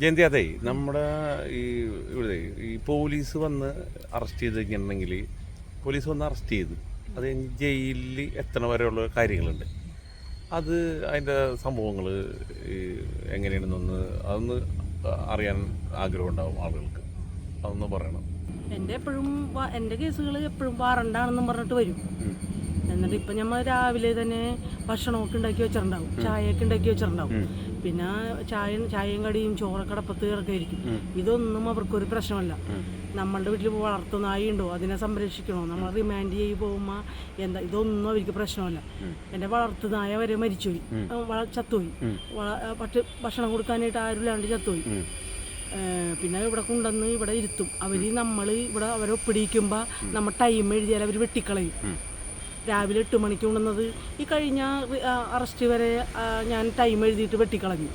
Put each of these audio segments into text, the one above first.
ജയന്തി അതെ നമ്മുടെ ഈ ഇവിടെ ഈ പോലീസ് വന്ന് അറസ്റ്റ് ചെയ്ത് കഴിഞ്ഞിട്ടുണ്ടെങ്കിൽ പോലീസ് വന്ന് അറസ്റ്റ് ചെയ്തു. അത് കഴിഞ്ഞ് ജയിലിൽ എത്തണ വരെയുള്ള കാര്യങ്ങളുണ്ട്. അത് അതിന്റെ സംഭവങ്ങൾ എങ്ങനെയാണെന്നൊന്ന് അതൊന്ന് അറിയാൻ ആഗ്രഹം ഉണ്ടാവും ആളുകൾക്ക്. അതൊന്ന് പറയണം. എന്റെ എപ്പോഴും എന്റെ കേസുകൾ എപ്പോഴും വാറണ്ടാണെന്നും പറഞ്ഞിട്ട് വരും. എന്നിട്ട് ഇപ്പം നമ്മൾ രാവിലെ തന്നെ ഭക്ഷണമൊക്കെ ഉണ്ടാക്കി വെച്ചിട്ടുണ്ടാവും. ചായയൊക്കെ ഉണ്ടാക്കി വെച്ചിട്ടുണ്ടാവും. പിന്നെ ചായ ചായയും കടിയും ചോറൊക്കെ അടപ്പത്ത് കിടക്കായിരിക്കും ഇതൊന്നും അവർക്കൊരു പ്രശ്നമല്ല. നമ്മളുടെ വീട്ടിൽ വളർത്തു നായുണ്ടോ അതിനെ സംരക്ഷിക്കണോ? നമ്മൾ റിമാൻഡ് ചെയ്ത് പോകുമ്പോൾ എന്താ? ഇതൊന്നും അവർക്ക് പ്രശ്നമല്ല. എന്റെ വളർത്തു നായ വരെ മരിച്ചുപോയി. വള ചത്തുപോയി. വള- ഭക്ഷണം കൊടുക്കാനായിട്ട് ആരുമില്ലാണ്ട് ചത്തുപോയി. പിന്നെ ഇവിടെ കൊണ്ടുവന്ന് ഇവിടെ ഇരുത്തും. അവർ നമ്മൾ ഇവിടെ അവരെ ഒപ്പിടിക്കുമ്പോൾ നമ്മൾ ടൈം എഴുതിയാൽ അവർ വെട്ടിക്കളയും. രാവിലെ എട്ട് മണിക്ക് കൊണ്ടുവന്നത്. ഈ കഴിഞ്ഞ അറസ്റ്റ് വരെ ഞാൻ ടൈം എഴുതിയിട്ട് വെട്ടിക്കളഞ്ഞു.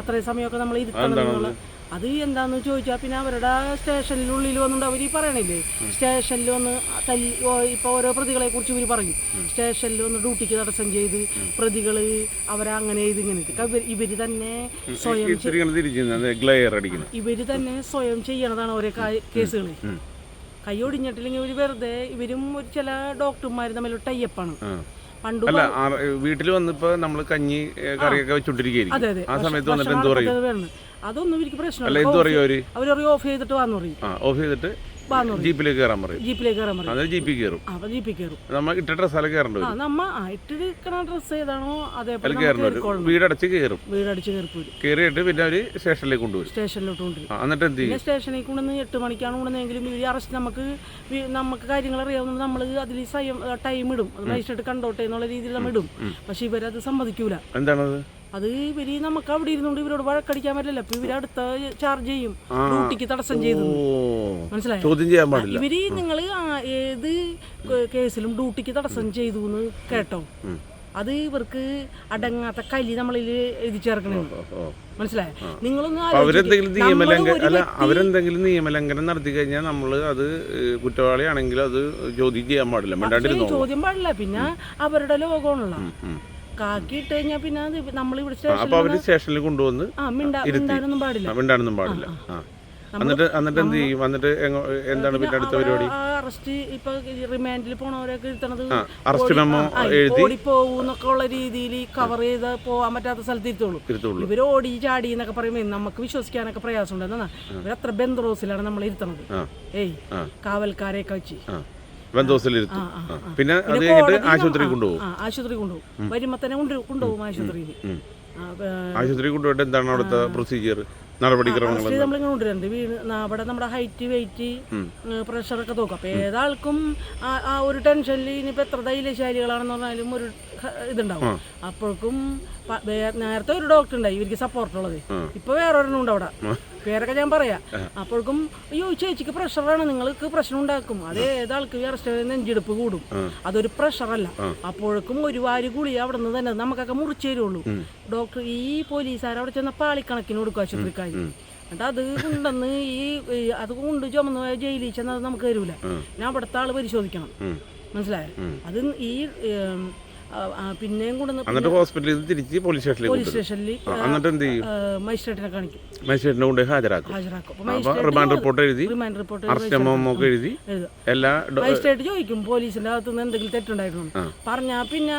അത്രയും സമയമൊക്കെ നമ്മൾ ഇരുത്തണം എന്നുള്ള അത് എന്താന്ന് ചോദിച്ചാൽ പിന്നെ അവരുടെ സ്റ്റേഷനിലുള്ളിൽ വന്നിട്ട് അവർ ഈ പറയണില്ലേ? സ്റ്റേഷനിൽ വന്ന് തല്ലി ഇപ്പോൾ ഓരോ പ്രതികളെ കുറിച്ച് ഇവർ പറയും. സ്റ്റേഷനിൽ വന്ന് ഡ്യൂട്ടിക്ക് തടസ്സം ചെയ്ത് പ്രതികൾ അവരെ അങ്ങനെ ചെയ്ത് ഇങ്ങനെ ഇവർ ഇവർ തന്നെ സ്വയം ഇവർ തന്നെ സ്വയം ചെയ്യണതാണ് ഓരോ കേസുകൾ കൈ ഒടിഞ്ഞിട്ടില്ലെങ്കിൽ ഇവർ വെറുതെ ഇവരും ഒരു ചില ഡോക്ടർമാർ തമ്മിൽ ടൈപ്പാണ് പണ്ട് അല്ല വീട്ടിൽ വന്നിപ്പോ നമ്മൾ കഞ്ഞി കറിയൊക്കെ വെച്ചോണ്ടിരിക്കുകയായിരിക്കും ആ സമയത്ത് വന്നിട്ട് എന്ത് പറയും. അതൊന്നും അല്ല പ്രശ്നമല്ല അവർ? ഓഫ് ചെയ്തിട്ട് വാന്ന് പറയും. ഓഫ് ചെയ്തിട്ട് വാന്ന് ജീപ്പിലേക്ക് കയറാൻ പറയും. ജീപ്പിലേക്ക് കയറാൻ പറയും. അതായത് ജീപ്പിൽ കയറും. അപ്പൊ ജീപ്പിൽ കയറും. നമ്മൾ ഇട്ട അല്ല കയറേണ്ടി വരും. നമ്മ ആ ഇട്ടിരിക്കണ ഡ്രസ്സ് ഏതാണോ അതേപോലെ അതിൽ കയറേണ്ടി വരും. വീടടച്ച് കയറും. വീടടിച്ച് കയറി പോരും. കയറിയിട്ട് പിന്നെ അവർ സ്റ്റേഷനിലേക്ക് കൊണ്ടുവരും. സ്റ്റേഷനിലോട്ട് കൊണ്ടുവരും. ആ, എന്നിട്ട് എന്ത് പിന്നെ ചെയ്യും സ്റ്റേഷനിൽ കൊണ്ടുവന്ന് എട്ട് മണിക്കാണ് കൊണ്ടുവന്നെങ്കിലും ഇവർ അറസ്റ്റ് നമുക്ക് വി- നമുക്ക് കാര്യങ്ങൾ അറിയാവുന്നത് നമ്മൾ അതിൽ ടൈം ഇടും. അത് മജിസ്ട്രേറ്റ് കണ്ടോട്ടെ എന്നുള്ള രീതിയിൽ നമ്മൾ ഇടും. പക്ഷെ ഇവരത് സമ്മതിക്കൂല. എന്താണത്? അത് ഇവർ നമുക്ക് അവിടെ ഇരുന്നുകൊണ്ട് ഇവരോട് വഴക്കടിക്കാൻ പറ്റില്ല അപ്പൊ ഇവർ അടുത്ത ചാർജ് ചെയ്യും. ഡ്യൂട്ടിക്ക് തടസ്സം ചെയ്തു. മനസ്സിലായി? ചോദ്യം ചെയ്യാൻ പാടില്ല. ഇവർ നിങ്ങൾ ഏത് കേസിലും ഡ്യൂട്ടിക്ക് തടസ്സം ചെയ്തു എന്ന് കേട്ടോ. അത് ഇവർക്ക് അടങ്ങാത്ത കലി നമ്മളിൽ എഴുതി ചേർക്കണേ. മനസ്സിലായോ? നിങ്ങളൊന്നും അവരെന്തെങ്കിലും നിയമലംഘനം ഒരു അല്ല അവരെന്തെങ്കിലും നിയമലംഘനം നടത്തി കഴിഞ്ഞാൽ നമ്മൾ അത് കുറ്റവാളിയാണെങ്കിൽ അത് ചോദ്യം ചെയ്യാൻ പാടില്ല. ചോദ്യം പാടില്ല. പിന്നെ അവരുടെ ലോകമാണല്ലോ. കാക്കി ഇട്ട് കഴിഞ്ഞാൽ പിന്നെ നമ്മൾ ഇവിടെ അപ്പൊ അവർ സ്റ്റേഷനിൽ കൊണ്ടുവന്ന് ആ മിണ്ടാ മിണ്ടാനൊന്നും പാടില്ല. മിണ്ടാനൊന്നും പാടില്ല. എന്നിട്ട് എന്നിട്ട് എന്ത് ചെയ്യും? എന്നിട്ട് എന്താണ് പിന്നെ അടുത്ത പരിപാടി? അറസ്റ്റ് ഇപ്പൊ റിമാൻഡിൽ പോണവരൊക്കെ ഇരുത്തണത് അറസ്റ്റ് മെമ്മോ എഴുതി. ഓടിപ്പോകുന്നൊക്കെ ഉള്ള രീതിയിൽ കവർ ചെയ്ത് പോകാൻ പറ്റാത്ത സ്ഥലത്ത് ഇരുത്തുള്ളൂ. ഇവർ ഓടി ചാടി എന്നൊക്കെ പറയുമ്പോൾ നമുക്ക് വിശ്വസിക്കാനൊക്കെ പ്രയാസമുണ്ട്. എന്നാ ഇവരത്ര ബന്ധറോസിലാണ് നമ്മൾ ഇരുത്തണത്. ഏയ് കാവൽക്കാരെയൊക്കെ വെച്ച്. ബന്ധോസിലിരുത്തും. പിന്നെ അത് കഴിഞ്ഞിട്ട് ആശുപത്രി കൊണ്ടുപോകും. ആശുപത്രി കൊണ്ടുപോകും. വരുമ്പോ തന്നെ കൊണ്ട് കൊണ്ടുപോകും ആശുപത്രിയിൽ. ആശുപത്രി കൊണ്ടുപോയിട്ട് എന്താണ് അവിടുത്തെ പ്രൊസീജിയർ നടപടിക്രമങ്ങൾ നമ്മളിങ്ങനെ കൊണ്ടുവരുന്നുണ്ട്. അവിടെ നമ്മുടെ ഹൈറ്റ് വെയിറ്റ് പ്രഷറൊക്കെ നോക്കും. അപ്പോൾ ഏതാൾക്കും ആ- ഒരു ടെൻഷനിൽ ഇനിയിപ്പോൾ എത്ര ധൈര്യശാലികളാണെന്ന് പറഞ്ഞാലും ഒരു ഇതുണ്ടാവും. അപ്പോഴേക്കും നേരത്തെ ഒരു ഡോക്ടർ ഉണ്ടായി ഇവർക്ക് സപ്പോർട്ട് സപ്പോർട്ടുള്ളത് ഇപ്പൊ വേറെ ഒരെണ്ണം ഉണ്ട് അവിടെ. പേരൊക്കെ ഞാൻ പറയാം. അപ്പോഴേക്കും അയ്യോ ചേച്ചിക്ക് പ്രഷറാണ് നിങ്ങൾക്ക് പ്രശ്നം ഉണ്ടാക്കും. അത് ഏതാൾക്ക് അറസ്റ്റ് നെഞ്ചെടുപ്പ് കൂടും. അതൊരു പ്രഷറല്ല അപ്പോഴേക്കും ഒരു വാരി ഗുളി അവിടെ നിന്ന് തന്നെ നമുക്കൊക്കെ മുറിച്ചു തരുള്ളൂ. ഡോക്ടർ ഈ പോലീസുകാർ അവിടെ ചെന്ന പാളിക്കണക്കിന് കൊടുക്കും ആശുപത്രിക്കാർ എന്നിട്ട് അത് കൊണ്ടുവന്ന് ഈ അത് കൊണ്ട് ചുമന്ന് പോയ ജയിലിൽ ചെന്നത് നമുക്ക് തരൂല. ഞാൻ അവിടുത്തെ ആൾ പരിശോധിക്കണം. മനസ്സിലായോ? അത് ഈ പിന്നെയും കൂടെ എന്നിട്ട് ഹോസ്പിറ്റലിൽ നിന്ന് തിരിച്ച് പോലീസ് സ്റ്റേഷനിൽ പോലീസ് സ്റ്റേഷനിൽ എന്നിട്ട് എന്ത് ചെയ്യും? മജിസ്ട്രേറ്റിനെ കാണിക്കും. മജിസ്ട്രേറ്റിനെ കൊണ്ട് ഹാജരാക്കും. ഹാജരാക്കും. റിമാൻഡ് റിപ്പോർട്ട് എഴുതി റിമാൻഡ് റിപ്പോർട്ട് അറസ്റ്റ് ഒക്കെ എഴുതി എല്ലാ മജിസ്ട്രേറ്റ് ചോദിക്കും പോലീസിന്റെ അകത്ത് നിന്ന് എന്തെങ്കിലും തെറ്റുണ്ടായിരുന്നു പറഞ്ഞാൽ പിന്നെ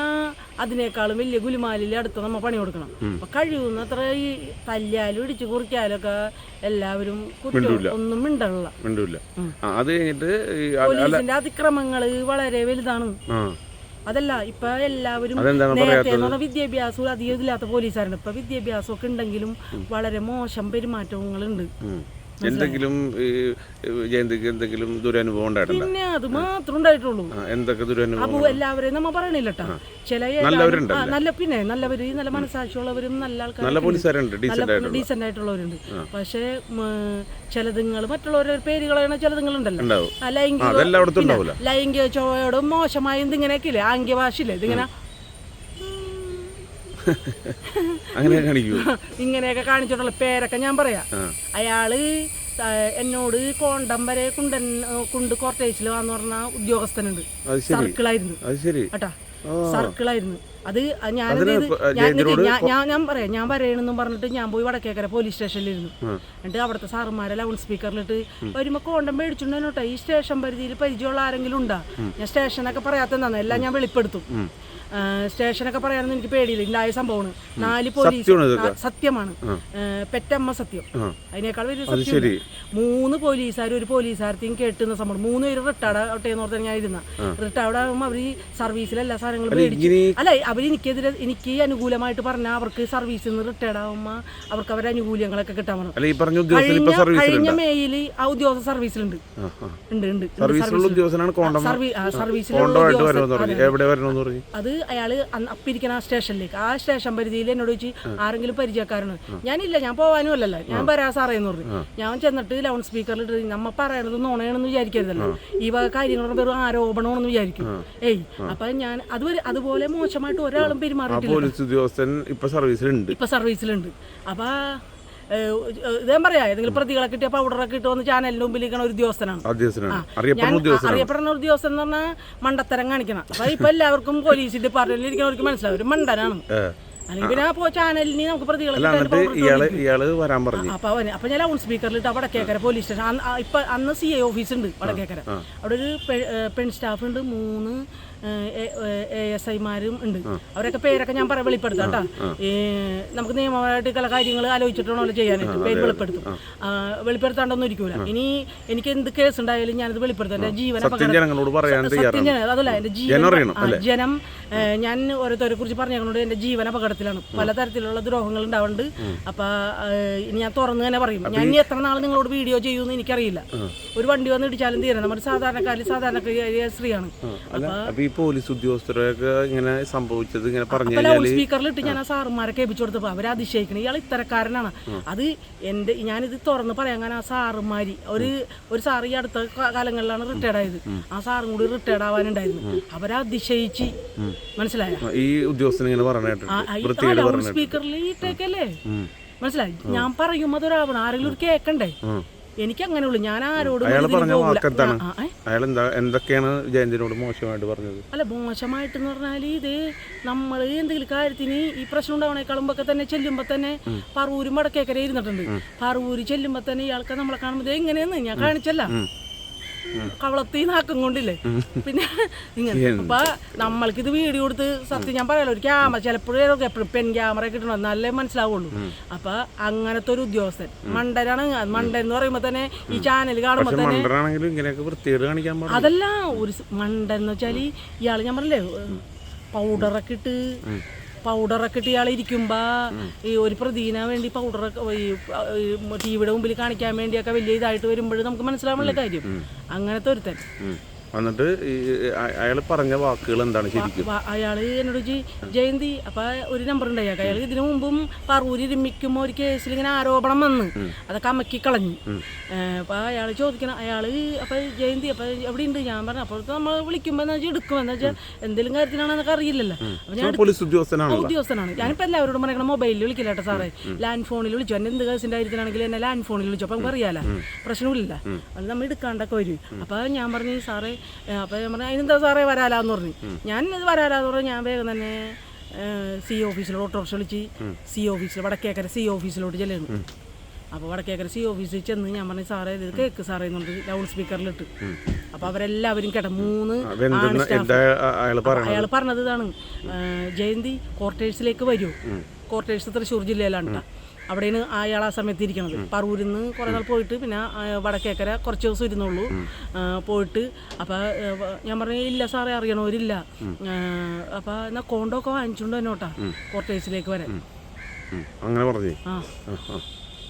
അതിനേക്കാളും വലിയ ഗുലിമാലിൽ അടുത്ത് നമ്മൾ പണി കൊടുക്കണം. അപ്പൊ കഴിയുന്നത്ര ഈ തല്ലിയാലും ഇടിച്ചു കുറിക്കാലും ഒക്കെ എല്ലാവരും ഒന്നും മിണ്ടല്ല മിണ്ടൂല്ല അത് കഴിഞ്ഞിട്ട് പോലീസിന്റെ അതിക്രമങ്ങൾ വളരെ വലുതാണ്. അതല്ല ഇപ്പൊ എല്ലാവരും നേരത്തെ എന്ന് പറഞ്ഞാൽ വിദ്യാഭ്യാസവും അധികം ഇതില്ലാത്ത പോലീസുകാരുണ്ട് ഇപ്പൊ വിദ്യാഭ്യാസം ഒക്കെ ഉണ്ടെങ്കിലും വളരെ മോശം പെരുമാറ്റങ്ങളുണ്ട്. എന്തെങ്കിലും ഈ ജയന്തിക്ക് എന്തെങ്കിലും ദുരനുഭവം ഉണ്ടായിട്ടില്ല പിന്നെ അത് മാത്രം ഉണ്ടായിട്ടുള്ളൂ. ആ, എന്തൊക്കെ ദുരനുഭവം അപ്പൊ എല്ലാവരെയും നമ്മ പറയണില്ല കേട്ടോ ചില നല്ലവരുണ്ടല്ലേ? ആ, നല്ല പിന്നെ നല്ലവര് നല്ല മനസ്സാക്ഷിയുള്ളവരും നല്ല ആൾക്കാർ നല്ല പോലീസുകാരുണ്ട് ഡീസെന്റ് ആയിട്ടുള്ള. ഡീസെന്റ് ആയിട്ടുള്ളവരുണ്ട്. പക്ഷേ ചിലതുങ്ങൾ മറ്റുള്ളവരുടെ പേരുകളാണ് ചിലതുങ്ങളുണ്ടല്ലോ. ഉണ്ടാവും. ആ, ലൈംഗിക അതെല്ലായിടത്തും പിന്നെ ഉണ്ടാവൂല. ലൈംഗിക ചോയോടും മോശമായ എന്തിങ്ങനെയൊക്കെ ഇല്ലേ? ആംഗ്യ ഭാഷയില്ലേ ഇതിങ്ങനെ അങ്ങനെ കാണിക്കൂ ഇങ്ങനെയൊക്കെ കാണിച്ചിട്ടുള്ള പേരൊക്കെ ഞാൻ പറയാം. അയാൾ എന്നോട് കോണ്ടം വരെ കുണ്ടൻ കുണ്ട് കോർട്ടേജിൽ വന്നു പറഞ്ഞ ഉദ്യോഗസ്ഥനുണ്ട്. സർക്കിളായിരുന്നു. അത് ശരി. കേട്ടാ? സർക്കിളായിരുന്നു. അത് ഞാൻ ഞാൻ ഞാൻ- പറയാം ഞാൻ പറയണെന്നും പറഞ്ഞിട്ട് ഞാൻ പോയി വടക്കേക്കര പോലീസ് സ്റ്റേഷനിലിരുന്നു. എന്നിട്ട് അവിടുത്തെ സാറുമാരെ ലൗഡ് സ്പീക്കറിലിട്ട് വരുമ്പോൾ കോണ്ടം മേടിച്ചിട്ടുണ്ടോ ഈ സ്റ്റേഷൻ പരിധിയിൽ പരിചയമുള്ള ആരെങ്കിലും ഉണ്ടാ? ഞാൻ സ്റ്റേഷനൊക്കെ പറയാത്തതാണ് എല്ലാം ഞാൻ വെളിപ്പെടുത്തും. സ്റ്റേഷനൊക്കെ പറയാനൊന്നും എനിക്ക് പേടിയില്ല. ഉണ്ടായ സംഭവമാണ്. നാല് പോലീസ് സത്യമാണോ പെറ്റമ്മ സത്യം. അതിനേക്കാൾ വലിയ സത്യം മൂന്ന് പോലീസുകാർ ഒരു പോലീസുകാരത്തെയും കേട്ടുന്ന സംഭവം. മൂന്ന് പേര് റിട്ടയർഡ് ആവട്ടെ എന്ന് പറഞ്ഞാൽ ഞാൻ ഇരുന്ന. റിട്ടയർഡ് ആകുമ്പോൾ അവർ സർവീസിൽ മേടിച്ചു അല്ല അവർ എനിക്കെതിരെ എനിക്ക് അനുകൂലമായിട്ട് പറഞ്ഞാൽ അവർക്ക് സർവീസിൽ നിന്ന് റിട്ടയർഡ് ആകുമ്പോൾ അവർക്ക് അവരുടെ ആനുകൂല്യങ്ങളൊക്കെ കിട്ടാൻ പറഞ്ഞു. കഴിഞ്ഞ കഴിഞ്ഞ മേയിൽ ആ ഉദ്യോഗസ്ഥ സർവീസിലുണ്ട്. ഉണ്ട് ഉണ്ട് ഉണ്ട്. സർവീസിലുള്ള ഉദ്യോഗസ്ഥനാണ് കോണ്ടം സർവീ- ആ, സർവീസിലുള്ള കോണ്ടമായിട്ട് ഉദ്യോഗസ്ഥൻ- വരണമെന്ന് പറഞ്ഞു. എവിടെ വരണമെന്ന് പറഞ്ഞു? അത് അയാൾ അപ്പിരിക്കുന്ന ആ സ്റ്റേഷനിലേക്ക്. ആ സ്റ്റേഷൻ പരിധിയിൽ എന്നോട് ചോദിച്ചു ആരെങ്കിലും പരിചയക്കാരാണ് ഞാനില്ല ഞാൻ പോവാനും അല്ലല്ലോ. ഞാൻ വരാ സാറേ എന്ന് പറഞ്ഞു. ഞാൻ ചെന്നിട്ട് ലൗഡ് സ്പീക്കറിൽ നമ്മ പറയണത് നോണയാണെന്ന് വിചാരിക്കരുതല്ലോ. ഈ വക കാര്യങ്ങളുടെ വെറും ആരോപണമാണെന്ന് വിചാരിക്കും. ഏയ് അപ്പൊ ഞാൻ അതുവരെ അതുപോലെ മോശമായിട്ട് ഒരാളും പെരുമാറിയിട്ടുണ്ട് പെരുമാറിയിട്ടില്ല പോലീസ് ഉദ്യോഗസ്ഥൻ ഇപ്പൊ സർവീസിലുണ്ട്. ഇപ്പൊ സർവീസിലുണ്ട്. അപ്പൊ ഞാൻ പറയാ ഏതെങ്കിലും പ്രതികളെ കിട്ടിയ പൗഡറൊക്കെ ഇട്ട് വന്ന് ചാനലിന്റെ മുമ്പിൽ ഒരു ഉദ്യോഗസ്ഥനാണ്. അറിയപ്പെടുന്ന ഉദ്യോഗസ്ഥനാണ്. അറിയപ്പെടുന്ന ഒരു ഉദ്യോഗസ്ഥൻ എന്ന് പറഞ്ഞാൽ മണ്ടത്തരം കാണിക്കണം. അപ്പൊ ഇപ്പൊ എല്ലാവർക്കും പോലീസ് ഡിപ്പാർട്ട്മെന്റിൽ ഇരിക്കുന്നവർക്ക് മനസ്സിലാവും. ഒരു മണ്ടനാണ്. ഇട്ട് ഇയാൾ ഇയാൾ വരാൻ പറഞ്ഞു. അപ്പൊ അവന് അപ്പൊ ഞാൻ ലൗഡ് സ്പീക്കറിലിട്ട് അവിടെ കേക്കര പോലീസ് സ്റ്റേഷൻ ഇപ്പൊ അന്ന് സി ഐ ഓഫീസ് ഉണ്ട് വടക്കേക്കര അവിടെ ഒരു പെൺ സ്റ്റാഫ് ഉണ്ട് മൂന്ന് എ എസ് ഐമാരും ഉണ്ട്. അവരൊക്കെ പേരൊക്കെ ഞാൻ പറയാം വെളിപ്പെടുത്താം കേട്ടോ. ഈ നമുക്ക് നിയമപരമായിട്ട് ചില കാര്യങ്ങൾ ആലോചിച്ചിട്ടാണല്ലോ ചെയ്യാനായിട്ട് പേര് വെളിപ്പെടുത്തും. വെളിപ്പെടുത്താണ്ടൊന്നും ഇരിക്കൂല. ഇനി എനിക്ക് എന്ത് കേസ് ഉണ്ടായാലും ഞാനത് വെളിപ്പെടുത്തും. എന്റെ ജീവൻ സത്യം അതല്ല എന്റെ ജീവൻ ജനം ഞാൻ ഓരോരുത്തരെ കുറിച്ച് പറഞ്ഞുകൊണ്ട് എന്റെ ജീവൻ അപകടത്തിലാണ് പലതരത്തിലുള്ള ദ്രോഹങ്ങൾ ഉണ്ടാവുന്നുണ്ട് അപ്പൊ ഇനി ഞാൻ തുറന്നു തന്നെ പറയും. ഞാൻ ഇനി എത്ര നാൾ നിങ്ങളോട് വീഡിയോ ചെയ്യുമെന്ന് എനിക്കറിയില്ല. ഒരു വണ്ടി വന്ന് ഇടിച്ചാലും തീരെ നമ്മുടെ സാധാരണക്കാരിൽ സാധാരണക്കാരി സ്ത്രീയാണ്. അപ്പൊ ഈ പോലീസ് ഉദ്യോഗസ്ഥരൊക്കെ ഇങ്ങനെ സംഭവിച്ചത് ഇങ്ങനെ പറഞ്ഞു ലൗഡ് സ്പീക്കറിൽ ഇട്ട് ഞാൻ ആ സാറുമാരെ കേൾപ്പിച്ചു കൊടുത്തപ്പോ അവരെ അതിശയിക്കണം. ഇയാൾ ഇത്തരക്കാരനാണ്. അത് എന്റെ ഞാനിത് തുറന്ന് പറയാൻ കാരണം ആ സാറുമാരി ഒരു ഒരു സാറ് ഈ അടുത്ത കാലങ്ങളിലാണ് റിട്ടയർഡ് ആയത്. ആ സാറും കൂടി റിട്ടയർഡ് ആവാനുണ്ടായിരുന്നു. അവരെ അതിശയിച്ച് മനസ്സിലായ? ഈ ഉദ്യോഗസ്ഥൻ ഇങ്ങനെ പറഞ്ഞു ലൗഡ് പറഞ്ഞിട്ട് സ്പീക്കറിൽ ഇട്ടേക്കല്ലേ മനസ്സിലായി? ഞാൻ പറയും അതൊരാവണം ആരെങ്കിലും ഒരു കേക്കണ്ടേ? എനിക്ക് അങ്ങനെ ഉള്ളു. ഞാൻ ആരോടും അയാൾ പറഞ്ഞ? അയാൾ എന്താ എന്തൊക്കെയാണ് ജയന്തിനോട് മോശമായിട്ട് പറഞ്ഞത്? അല്ല മോശമായിട്ടെന്ന് പറഞ്ഞാൽ ഇത് നമ്മൾ എന്തെങ്കിലും കാര്യത്തിന് ഈ പ്രശ്നം ഉണ്ടാവണേക്കാളും ഒക്കെ തന്നെ ചെല്ലുമ്പോൾ തന്നെ പറവൂരും വടക്കേക്കര ഇരുന്നിട്ടുണ്ട്. പറവൂര് ചെല്ലുമ്പോൾ തന്നെ ഇയാൾക്ക് നമ്മളെ കാണുമ്പോൾ "ദേ എങ്ങനെയെന്ന് ഞാൻ കാണിച്ചല്ല. കവളത്തി നാക്കം കൊണ്ടില്ലേ? പിന്നെ ഇങ്ങനെ. അപ്പൊ നമ്മൾക്ക് ഇത് വീഡിയോ കൊടുത്ത് സത്യം ഞാൻ പറയാലോ ഒരു ക്യാമറ ചിലപ്പോഴൊക്കെ എപ്പോഴും പെൺ ക്യാമറ കിട്ടണം നല്ലേ മനസ്സിലാവുള്ളൂ. അപ്പൊ അങ്ങനത്തെ ഒരു ഉദ്യോഗസ്ഥൻ മണ്ടനാണ്. മണ്ടൻ എന്ന് പറയുമ്പോ തന്നെ ഈ ചാനൽ കാണുമ്പോ തന്നെ അതല്ല ഒരു മണ്ടെന്ന് മണ്ടൻ എന്ന് വെച്ചാൽ ഇയാൾ ഞാൻ പറഞ്ഞില്ലേ പൗഡറൊക്കെ ഇട്ട് പൗഡറൊക്കെ ഇട്ട് ഇയാൾ ഈ ഒരു പ്രതീന വേണ്ടി പൗഡറൊക്കെ ഈ ടി വിയുടെ മുമ്പിൽ കാണിക്കാൻ വേണ്ടിയൊക്കെ വലിയ ഇതായിട്ട് വരുമ്പോഴും നമുക്ക് മനസ്സിലാവുള്ള കാര്യം. അങ്ങനത്തെ ഒരുത്തൻ. എന്നിട്ട് ഈ അയാൾ പറഞ്ഞ വാക്കുകൾ എന്താണ് ശരിക്കും? അയാൾ എന്നോട് ജയന്തി അപ്പൊ ഒരു നമ്പർ ഉണ്ടായി. അയാൾ ഇതിനു മുമ്പും പറൂരി രമിക്കുമ്പോ ഒരു കേസിൽ ഇങ്ങനെ ആരോപണം വന്ന്. അതൊക്കെ അമക്കി കളഞ്ഞു. അപ്പൊ അയാൾ ചോദിക്കണം അയാൾ അപ്പൊ ജയന്തി അപ്പൊ എവിടെ ഉണ്ട്? ഞാൻ പറഞ്ഞു അപ്പോൾ നമ്മൾ വിളിക്കുമ്പോ എന്താ വെച്ചാൽ എടുക്കും? എന്താ വെച്ചാൽ എന്തെങ്കിലും കാര്യത്തിനാണെന്നൊക്കെ അറിയില്ലല്ലോ. അപ്പൊ ഞാൻ പോലീസ് ഉദ്യോഗസ്ഥനാണ് ഉദ്യോഗസ്ഥനാണ്. ഞാനിപ്പോ എല്ലാവരോടും പറയണം മൊബൈലിൽ വിളിക്കില്ല കേട്ടോ സാറേ. ലാൻഡ് ഫോണിൽ വിളിച്ചു. എന്നെ എന്ത് കേസിന്റെ കാര്യത്തിലാണെങ്കിലും എന്നെ ലാൻഡ് ഫോണിൽ വിളിച്ചു. അപ്പൊ നമുക്ക് അറിയാലോ പ്രശ്നമില്ല അത് നമ്മൾ എടുക്കാണ്ടൊക്കെ വരും. അപ്പൊ ഞാൻ പറഞ്ഞു സാറേ ഏ, അപ്പൊ ഞാൻ പറഞ്ഞു അതിനെന്താ സാറേ വരാലാന്ന് പറഞ്ഞു. ഞാൻ ഇത് വരാലാന്ന് പറഞ്ഞു ഞാൻ വേഗം തന്നെ സി ഓഫീസിലോട്ട് ഓട്ടോറിക്ഷ വിളിച്ച് സി ഓഫീസിൽ വടക്കേക്കര സി ഓഫീസിലോട്ട് ചെല്ലുന്നു അപ്പോൾ വടക്കേക്കര സി ഓഫീസിൽ ചെന്ന് ഞാൻ പറഞ്ഞു സാറേ ഇത് കേക്ക് സാറേ എന്നുള്ളത് ലൗഡ് സ്പീക്കറിലിട്ട്. അപ്പോൾ അവരെല്ലാവരും കേട്ടോ മൂന്ന് അയാൾ പറഞ്ഞത് ഇതാണ് ജയന്തി ക്വാർട്ടേഴ്സിലേക്ക് വരൂ. ക്വാർട്ടേഴ്സ് തൃശ്ശൂർ ജില്ലയിലാണ് ട്ടോ. അവിടെയാണ് അയാൾ ആ സമയത്ത് ഇരിക്കണത് പറവൂരിൽ നിന്ന് കുറേ നാൾ പോയിട്ട് പിന്നെ വടക്കേക്കര കുറച്ച് ദിവസം ഇരുന്നുള്ളൂ. പോയിട്ട് അപ്പോൾ ഞാൻ പറഞ്ഞു ഇല്ല സാറേ അറിയണവരില്ല. അപ്പോൾ എന്നാൽ കോണ്ടൊക്കെ വാങ്ങിച്ചുകൊണ്ട് തന്നോട്ടാ ക്വാർട്ടേഴ്സിലേക്ക് വരാൻ. ഉം. അങ്ങനെ പറഞ്ഞു.